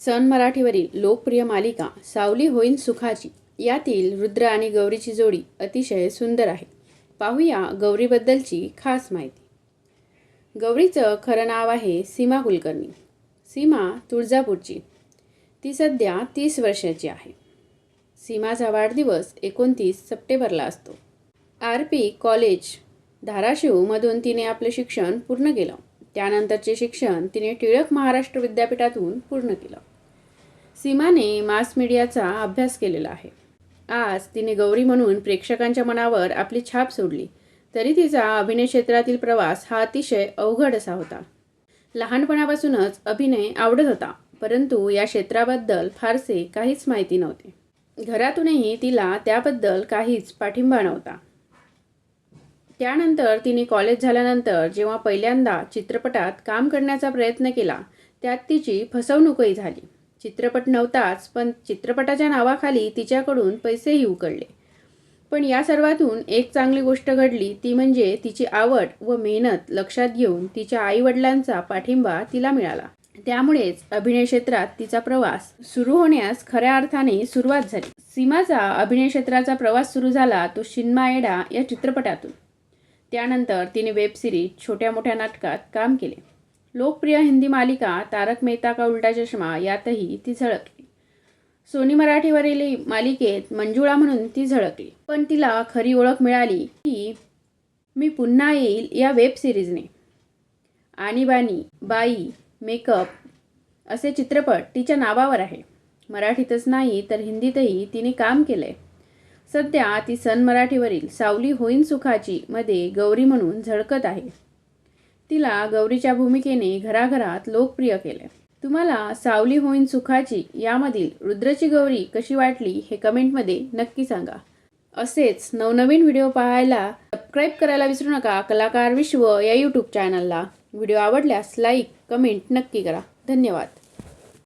सन मराठीवरील लोकप्रिय मालिका सावली होईल सुखाची. यातील रुद्र आणि गौरीची जोडी अतिशय सुंदर आहे. पाहूया गौरीबद्दलची खास माहिती. गौरीचं खरं नाव आहे सीमा कुलकर्णी. सीमा तुळजापूरची. ती सध्या तीस वर्षाची आहे. सीमाचा वाढदिवस एकोणतीस सप्टेंबरला असतो. आर पी कॉलेज धाराशिवमधून तिने आपलं शिक्षण पूर्ण केलं. त्यानंतरचे शिक्षण तिने टिळक महाराष्ट्र विद्यापीठातून पूर्ण केलं. सीमाने मास मीडियाचा अभ्यास केलेला आहे. आज तिने गौरी म्हणून प्रेक्षकांच्या मनावर आपली छाप सोडली तरी तिचा अभिनय क्षेत्रातील प्रवास हा अतिशय अवघड असा होता. लहानपणापासूनच अभिनय आवडत होता परंतु या क्षेत्राबद्दल फारसे काहीच माहिती नव्हते. घरातूनही तिला त्याबद्दल काहीच पाठिंबा नव्हता. त्यानंतर तिने कॉलेज झाल्यानंतर जेव्हा पहिल्यांदा चित्रपटात काम करण्याचा प्रयत्न केला त्यात तिची फसवणूकही झाली. चित्रपट नव्हताच पण चित्रपटाच्या नावाखाली तिच्याकडून पैसेही उकळले. पण या सर्वातून एक चांगली गोष्ट घडली ती म्हणजे तिची आवड व मेहनत लक्षात घेऊन तिच्या आईवडिलांचा पाठिंबा तिला मिळाला. त्यामुळेच अभिनय क्षेत्रात तिचा प्रवास सुरू होण्यास खऱ्या अर्थाने सुरुवात झाली. सीमाचा अभिनय क्षेत्राचा प्रवास सुरू झाला तो शिन्माएडा या चित्रपटातून. त्यानंतर तिने वेब सिरीज छोट्या मोठ्या नाटकात काम केले. लोकप्रिय हिंदी मालिका तारक मेहता का उलटा चष्मा यातही ती झळकली. सोनी मराठीवरील मालिकेत मंजुळा म्हणून ती झळकली. पण तिला खरी ओळख मिळाली की मी पुन्हा येईल या वेब सिरीजने. आणीबाणी बाई मेकअप असे चित्रपट तिच्या नावावर आहे. मराठीतच नाही तर हिंदीतही तिने काम केलंय. सध्या ती सन मराठीवरील सावली होईन सुखाची मध्ये गौरी म्हणून झळकत आहे. तिला गौरीच्या भूमिकेने घराघरात लोकप्रिय केले. तुम्हाला सावली होईन सुखाची यामधील रुद्रची गौरी कशी वाटली हे कमेंटमध्ये नक्की सांगा. असेच नवनवीन व्हिडिओ पाहायला सबस्क्राईब करायला विसरू नका. कलाकार विश्व या यूट्यूब चॅनलला व्हिडिओ आवडल्यास लाईक कमेंट नक्की करा. धन्यवाद.